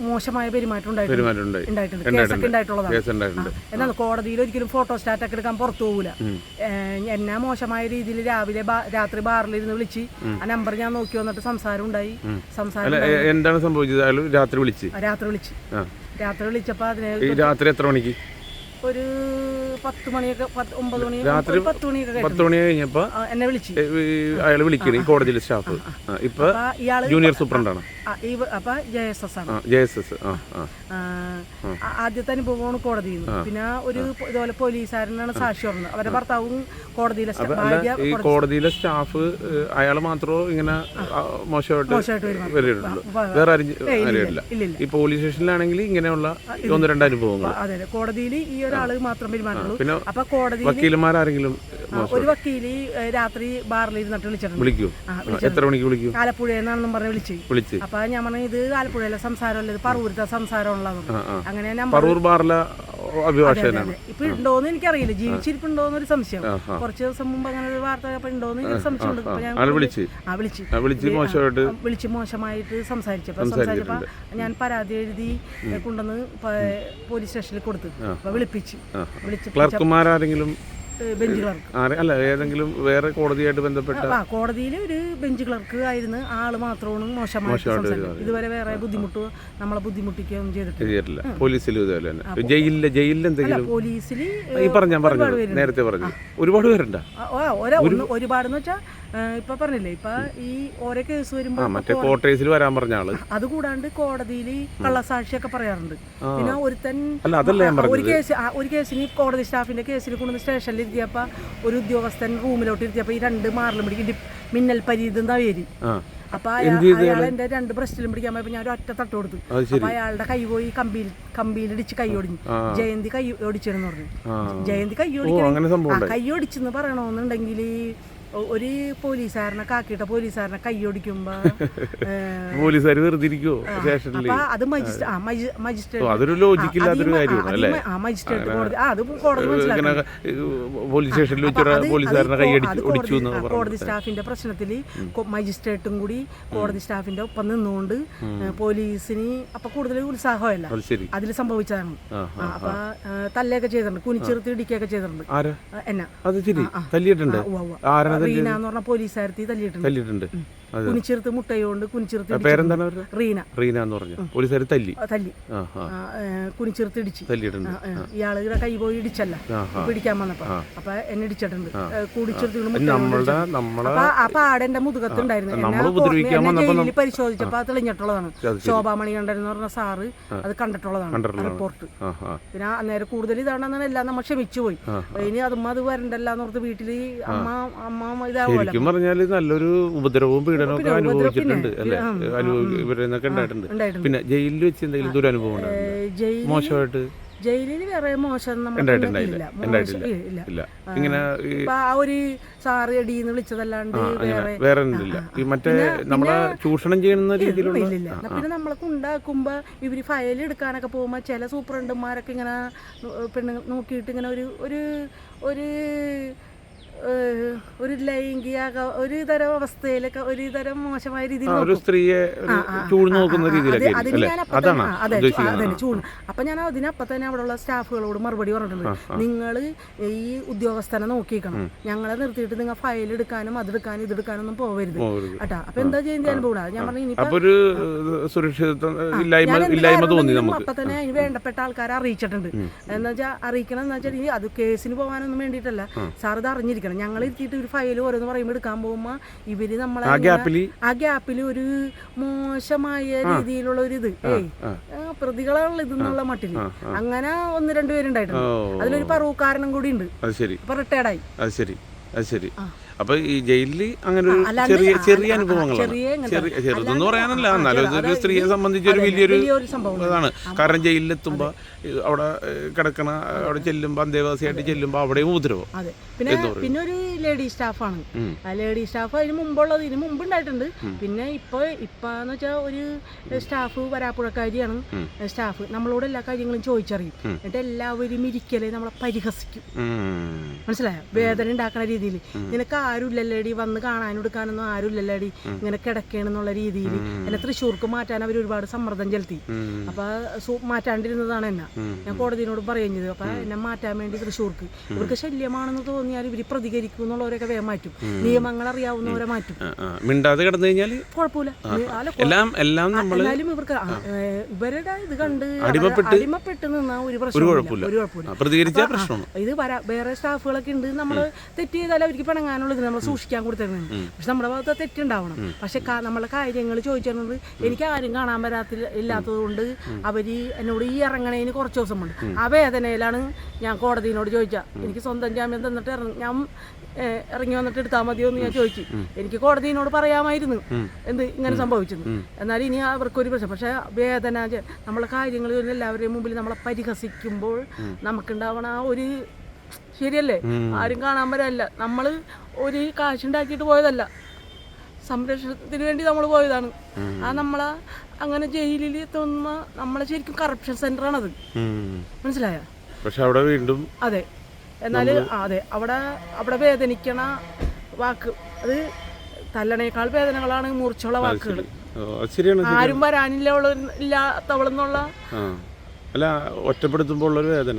മോശമായ പെരുമാറ്റം ഉണ്ടായിട്ടുണ്ട്. പെരുമാറ്റമുണ്ടായി ഉണ്ടായിട്ടുണ്ട്. കേസൊക്കെ ഉണ്ടായിട്ടുള്ളതാണ്. കേസ് ഉണ്ടായിട്ടുണ്ട്. എന്താണ് കോടതിയിൽ ഒരിക്കലും ഫോട്ടോ സ്റ്റാറ്റ് ഒക്കെ എടുക്കാൻ പുറത്തു പോകില്ല എന്നെ മോശമായ രീതിയിൽ രാവിലെ ബാ- രാത്രി ബാറിലിരുന്ന് വിളിച്ച് ആ നമ്പർ ഞാൻ നോക്കി വന്നിട്ട് സംസാരം ഉണ്ടായി. സംസാരം അല്ല എ- എന്താണ് സംഭവിച്ചത്? അയാൾ രാത്രി വിളിച്ച്? ആ, രാത്രി വിളിച്ച്. ആ. രാത്രി വിളിച്ചപ്പോൾ അതിനെ രാത്രി എത്ര മണിക്ക്? ഒരു പത്ത് മണിയൊക്കെ ഒമ്പത് മണി രാത്രി ഒരു പത്ത് മണിയൊക്കെ പത്ത് മണി കഴിഞ്ഞപ്പോ എന്നെ വിളിച്ചു. അയാൾ വിളിക്കണേ കോടതിയിലെ സ്റ്റാഫ്. ഇപ്പൊ ജൂനിയർ സൂപ്രണ്ടാണ്. അപ്പൊ ജെ എസ് എസ് ആണ്. ജെ എസ് എസ് ആദ്യത്തെ അനുഭവമാണ് കോടതിയിൽ നിന്ന് പിന്നെ ഒരു ഇതുപോലെ പോലീസുകാരനാണ് സാക്ഷി പറഞ്ഞത്. അവരുടെ ഭർത്താവും കോടതിയിലെ ഈ കോടതിയിലെ സ്റ്റാഫ് അയാൾ മാത്രമോ ഇങ്ങനെ മോശമായിട്ട് മോശമായിട്ട് പെരുമാറും. വരികയുള്ളൂ വ- വേറെ ആരും ഈ പോലീസ് സ്റ്റേഷനിലാണെങ്കിൽ ഇങ്ങനെയുള്ള ഒന്ന് രണ്ട് അനുഭവങ്ങൾ. അതെ കോടതിയിൽ ഈ ഒരാൾ മാത്രം പെരുമാറുള്ളൂ അപ്പൊ കോടതി വക്കീലന്മാരാരെങ്കിലും ഒരു വക്കീൽ രാത്രി ബാറിൽ ഇരുന്നിട്ട് വിളിച്ചിട്ടുണ്ട്. വിളിക്കൂ. എത്ര മണിക്ക് വിളിക്കൂ? ആലപ്പുഴയെന്നാണെന്നും പറഞ്ഞ് വിളിച്ച്. വിളിച്ച്. അപ്പൊ ഞാൻ പറഞ്ഞു ഇത് ആലപ്പുഴയിലെ സംസാരമല്ല? ഇത് പറവൂരത്തെ ആ അങ്ങനെ പറവൂർ ബാറിലെ അഭിഭാഷകനാണ്. ഇപ്പൊ ഉണ്ടോന്ന് എനിക്കറിയില്ല. ജീവിച്ചിരിപ്പുണ്ടോന്ന് ഒരു സംശയം. കുറച്ച് ദിവസം മുമ്പ് അങ്ങനെ ഒരു വാർത്ത ഉണ്ടോന്ന് എനിക്ക് സംശയമുണ്ട്. ഞാൻ വിളിച്ച്. ആ വിളിച്ച്. ആ, വിളിച്ച് മോശമായിട്ട് സംസാരിച്ചപ്പോ സംസാരിച്ചപ്പോ ഞാൻ പരാതി എഴുതി കൊണ്ടുവന്ന് പോലീസ് സ്റ്റേഷനിൽ കൊടുത്തു. വിളിപ്പിച്ച്. വിളിച്ച് ക്ലർക്കുമാരാരെങ്കിലും ബെഞ്ച് ക്ലർക്ക്. അല്ല ഏതെങ്കിലും വേറെ കോടതിയായിട്ട് ബന്ധപ്പെട്ട ആ കോടതിയിൽ ഒരു ബെഞ്ച് ക്ലർക്ക് ആയിരുന്നു. ആൾ മാത്രമാണ് മോശമായിട്ട് സംസാരിച്ചത് ഇതുവരെ വേറെ ബുദ്ധിമുട്ട് നമ്മളെ ബുദ്ധിമുട്ടിക്കുകയും ചെയ്തിട്ടില്ല. പോലീസിൽ ഇതുപോലെ തന്നെ. ജയിലിൽ ജയിലിൽ എന്തെങ്കിലും? പോലീസിൽ ഈ പറഞ്ഞ പറഞ്ഞു നേരത്തെ പറഞ്ഞു ഒരുപാട് പേരുണ്ടോ? ഒരുപാട് ഒരുപാടെന്ന് വെച്ചാൽ ഇപ്പൊ പറഞ്ഞില്ലേ ഇപ്പൊ ഈ ഓരോ കേസ് വരുമ്പോൾ വരാൻ പറഞ്ഞ ആൾ. അത് കൂടാണ്ട് കോടതിയിൽ കള്ളസാക്ഷിയൊക്കെ പറയാറുണ്ട്. പിന്നെ ഒരുത്തൻ ഒരു കേസ് ഒരു കേസിന് കോടതി സ്റ്റാഫിന്റെ കേസിൽ കൊണ്ടുവന്ന് സ്റ്റേഷനിൽ ഇരുത്തിയപ്പോ ഒരു ഉദ്യോഗസ്ഥൻ റൂമിലോട്ട് ഇരുത്തിയപ്പോ ഈ രണ്ട് മാറിലും പിടിക്കും. മിന്നൽ പരീത് എന്താ പേര് അപ്പൊ അയാൾ എന്റെ രണ്ട് ബ്രസ്റ്റിലും പിടിക്കാൻ പോയപ്പോ ഞാൻ ഒരു ഒറ്റ തട്ട് കൊടുത്തു. അപ്പൊ അയാളുടെ കൈ പോയി കമ്പിയിൽ കമ്പിയിൽ ഇടിച്ച് കൈ ഒടിഞ്ഞു. ജയന്തി കൈ ഒടിച്ചെന്ന് പറഞ്ഞു. ജയന്തി കൈ ഒടിക്കണം. കൈ ഒടിച്ചെന്ന് പറയണമെന്നുണ്ടെങ്കിൽ ഒരു പോലീസുകാരനെ കാക്കിയിട്ട പോലീസുകാരനെ കൈ ഒടിക്കുമ്പോ ഏ, പോലീസുകാർ വെറുതെ ഇരിക്കുവോ സ്റ്റേഷനിൽ അത് മജിസ്ട്രേറ്റ്. അതൊരു ലോജിക്കില്ലാത്തൊരു കാര്യമാണ് ആ മജിസ്ട്രേറ്റ് കോടതി അത് കോടതി പോലീസ് സ്റ്റേഷനിൽ പോലീസുകാരനെ കൈ അടി ഒടിച്ചു എന്ന് ആ, കോടതി സ്റ്റാഫിന്റെ പ്രശ്നത്തിൽ മജിസ്ട്രേറ്റും കൂടി കോടതി സ്റ്റാഫിന്റെ ഒപ്പം നിന്നുകൊണ്ട് പോലീസിന് അപ്പൊ കൂടുതൽ ഉത്സാഹമല്ല. അതിൽ സംഭവിച്ചതാണ്. അപ്പൊ തല്ലൊക്കെ ചെയ്തിട്ടുണ്ട്. കുനിച്ചെറുത്ത് ഇടിക്കുകയൊക്കെ ചെയ്തിട്ടുണ്ട്. എന്നാ. തല്ലിയിട്ടുണ്ട്? ഉവ്വ ഉവ്വ. ആരാ റീന എന്ന് പറഞ്ഞ പോലീസുകാരത്തി തല്ലിയിട്ടുണ്ട്. തല്ലിയിട്ടുണ്ട്. അത് കുനിച്ചെറുത്ത് മുട്ടയോണ്ട് കുനിച്ചിരുത്ത് റീന. റീന എന്ന് പറഞ്ഞു? പോലീസുകാർ തല്ലി? തല്ലി. കുനിച്ചിരുത്ത് ഇടിച്ച്. തല്ലിയിട്ടുണ്ട്. ഇയാളുടെ കൈ പോയി ഇടിച്ചല്ല. പിടിക്കാൻ വന്നപ്പോ. അപ്പൊ എന്നെ ഇടിച്ചിട്ടുണ്ട്. കുടിച്ചിരുത്ത് അപ്പൊ ആടെന്റെ മുതുകത്തുണ്ടായിരുന്നു. എന്നെ എന്നെ പരിശോധിച്ചപ്പോ അത് തെളിഞ്ഞിട്ടുള്ളതാണ്. ശോഭാമണി കണ്ടെന്ന് പറഞ്ഞ സാറ് അത് കണ്ടിട്ടുള്ളതാണ്. റിപ്പോർട്ട്. പിന്നെ അന്നേരം കൂടുതൽ ഇതാണെന്നാണ് എല്ലാം നമ്മൾ ക്ഷമിച്ചു പോയി. ഇനി അതുമ്മ അത് വരണ്ടല്ലോ ഓർത്ത് വീട്ടിൽ അമ്മ അമ്മ ഇതാവുമല്ലോ. ശരിക്കും പറഞ്ഞാൽ നല്ലൊരു ഉപദ്രവവും പീഡനവും ഉപദ്രവം അനുഭവിച്ചിട്ടുണ്ട് അല്ലേ? അനുഭവി ഇവരെന്നൊക്കെ ഉണ്ടായിട്ടുണ്ട്. പിന്നെ ജയിലിൽ വെച്ച് എന്തെങ്കിലും ദുരനുഭവം ജയിൽ മോശമായിട്ട്? ജയിലിൽ വേറെ മോശം ഇല്ല ഇങ്ങനെ ആ ഒരു സാറ് എടീന്ന് വിളിച്ചതല്ലാണ്ട് വേറെ ഈ മറ്റേ നമ്മളെ ചൂഷണം ചെയ്യുന്ന രീതിയിലുള്ള പിന്നെ നമ്മളൊക്കെ ഉണ്ടാക്കുമ്പോ ഇവർ ഫയൽ എടുക്കാനൊക്കെ പോകുമ്പോ ചില സൂപ്രണ്ടുമാരൊക്കെ ഇങ്ങനെ പെണ്ണുങ്ങൾ നോക്കിയിട്ട് ഇങ്ങനെ ഒരു ഒരു ഒരു ഒരു ലൈംഗിക ഒരു തരം അവസ്ഥയിലൊക്കെ ഒരു തരം മോശമായ രീതിയിൽ ഒരു സ്ത്രീയെ ചൂഴ്ന്നു നോക്കുന്ന രീതിയിലൊക്കെ അതിന് ഞാൻ അതിനപ്പ അതാണ് തന്നെ അവിടെ അതെ ചൂട്. അപ്പൊ ഞാൻ അതിനപ്പം തന്നെ അവിടെയുള്ള സ്റ്റാഫുകളോട് മറുപടി പറഞ്ഞിട്ടുണ്ട്. നിങ്ങൾ ഈ ഉദ്യോഗസ്ഥനെ നോക്കിക്കണം ഞങ്ങളെ നിർത്തിയിട്ട് നിങ്ങൾ ഫയൽ എടുക്കാനും അതെടുക്കാനും ഇതെടുക്കാനൊന്നും പോവരുത്. ഓ, ഒരു- കേട്ടാ. അപ്പൊ എന്താ ചെയ്യുന്നത് ഞാൻ പറഞ്ഞു ഇനിയിപ്പോ അപ്പൊ ഇല്ലായ്മ ഞാൻ തോന്നി നമുക്ക്. അപ്പൊ തന്നെ അതിന് വേണ്ടപ്പെട്ട ആൾക്കാരെ അറിയിച്ചിട്ടുണ്ട്. എന്ന് വെച്ചാൽ അറിയിക്കണം എന്ന് വെച്ചാൽ ഇനി അത് കേസിന് പോകാനൊന്നും വേണ്ടിയിട്ടല്ല. സാർ ഇത് അറിഞ്ഞിരിക്കണം. ഞങ്ങൾ ഇരുത്തിയിട്ട് ഒരു ഫയൽ ഓരോന്ന് പറയുമ്പോൾ എടുക്കാൻ പോകുമ്പോൾ ഇവർ നമ്മളെ ആ ഗ്യാപ്പിൽ ഒരു മോശമായ രീതിയിലുള്ള ഒരു ഇത്. ഏയ് പ്രതികളാണല്ലോ ഇതെന്നുള്ള മട്ടിൽ. അങ്ങനെ ഒന്ന് രണ്ടുപേരുണ്ടായിട്ടുണ്ട് അതിലൊരു പറവുകാരനും കൂടി ഉണ്ട്. റിട്ടയർഡായി അത് ശരി. അത് ശരി. അപ്പൊ ഈ ജയിലിൽ അങ്ങനെ ഒരു ചെറിയ ചെറിയ അനുഭവങ്ങളാണ്. ചെറിയ ചെറുതെന്ന് പറയാനല്ല. എന്നാലും ഒരു സ്ത്രീയെ സംബന്ധിച്ച് ഒരു വലിയൊരു ഇതാണ്. കാരണം ജയിലിലെത്തുമ്പോ അവിടെ കിടക്കണ അവിടെ ചെല്ലുമ്പോ അന്തേവാസിയായിട്ട് ചെല്ലുമ്പോ അവിടെയും ഉപദ്രവം പിന്നെ പിന്നെ ഒരു ലേഡി സ്റ്റാഫാണ്. ആ ലേഡി സ്റ്റാഫ് അതിന് മുമ്പുള്ളത് ഇതിന് മുമ്പ് ഉണ്ടായിട്ടുണ്ട്. പിന്നെ ഇപ്പൊ ഇപ്പാന്ന് വെച്ചാൽ ഒരു സ്റ്റാഫ് വരാപ്പുഴക്കാരിയാണ്. സ്റ്റാഫ്. നമ്മളോട് എല്ലാ കാര്യങ്ങളും ചോദിച്ചറിയും. എന്നിട്ട് എല്ലാവരും ഇരിക്കലേ നമ്മളെ പരിഹസിക്കും. മനസ്സിലായോ? വേദന ഉണ്ടാക്കുന്ന രീതിയിൽ നിനക്ക് ആരും ഇല്ലല്ലേടി വന്ന് കാണാനും എടുക്കാനൊന്നും ആരും ഇല്ലല്ലേടി ഇങ്ങനെ കിടക്കണെന്നുള്ള രീതിയിൽ എന്നെ തൃശ്ശൂർക്ക് മാറ്റാൻ അവർ ഒരുപാട് സമ്മർദ്ദം ചെലുത്തി. അപ്പൊ മാറ്റാണ്ടിരുന്നതാണ് എന്നെ. ഞാൻ കോടതിയോട് പറയുകയും ചെയ്തു. അപ്പൊ എന്നെ മാറ്റാൻ വേണ്ടി തൃശ്ശൂർക്ക്. ഇവർക്ക് ശല്യമാണെന്ന് തോന്നിയാൽ ഇവർ പ്രതികരിക്കും എന്നുള്ളവരൊക്കെ വേഗം മാറ്റും. നിയമങ്ങൾ അറിയാവുന്നവരെ മാറ്റും. മിണ്ടാതെ കിടന്നു കഴിഞ്ഞാൽ കുഴപ്പമില്ല. എല്ലാം എല്ലാം നമ്മൾ എന്നാലും ഇവർക്ക് ഇവരുടെ ഇത് കണ്ട് അടിമപ്പെട്ട് നിന്നാ ഒരു പ്രശ്നമില്ല. ഒരു കുഴപ്പമില്ല. ഇത് വേറെ സ്റ്റാഫുകളൊക്കെ ഉണ്ട്. നമ്മൾ തെറ്റ് ചെയ്താൽ അവർക്ക് പിണങ്ങാനുള്ളത് നമ്മൾ സൂക്ഷിക്കാൻ കൊടുത്തിരുന്നത്. പക്ഷെ നമ്മുടെ ഭാഗത്ത് തെറ്റുണ്ടാവണം. പക്ഷെ നമ്മളെ കാര്യങ്ങൾ ചോദിച്ചിരുന്നത് എനിക്ക് ആരും കാണാൻ വരാത്ത ഇല്ലാത്തത് കൊണ്ട് അവർ എന്നോട് ഈ ഇറങ്ങണേന് കുറച്ച് ദിവസം ഉണ്ട് ആ വേദനയിലാണ് ഞാൻ കോടതിയോട് ചോദിച്ച എനിക്ക് സ്വന്തം ജാമ്യം തന്നിട്ട് ഇറങ്ങി ഞാൻ ഇറങ്ങി വന്നിട്ട് എടുത്താൽ മതിയോ എന്ന് ഞാൻ ചോദിച്ചു. എനിക്ക് കോടതിയോട് പറയാമായിരുന്നു എന്ത് ഇങ്ങനെ സംഭവിച്ചത് എന്നാൽ ഇനി അവർക്കൊരു പ്രശ്നം. പക്ഷേ വേദന നമ്മളെ കാര്യങ്ങൾ എല്ലാവരുടെയും മുമ്പിൽ നമ്മളെ പരിഹസിക്കുമ്പോൾ നമുക്കുണ്ടാവണ ആ ഒരു ശരിയല്ലേ? ആരും കാണാൻ വരല്ല നമ്മൾ ഒരു കാശുണ്ടാക്കിയിട്ട് പോയതല്ല. സംരക്ഷണത്തിന് വേണ്ടി നമ്മൾ പോയതാണ്. ആ നമ്മളെ അങ്ങനെ ജയിലിൽ തോന്നുന്ന നമ്മളെ ശരിക്കും കറപ്ഷൻ സെന്റർ ആണ് അത് മനസ്സിലായ? പക്ഷെ അവിടെ വീണ്ടും അതെ. എന്നാൽ അതെ. അവിടെ അവിടെ വേദനിക്കണ വാക്ക്. അത് തല്ലണേക്കാൾ വേദനകളാണ് മൂർച്ചയുള്ള വാക്കുകൾ ആരും വരാനില്ല ഇല്ലാത്തവളെന്നുള്ള അല്ല ഒറ്റപ്പെടുത്തുമ്പോൾ ഉള്ളൊരു വേദന.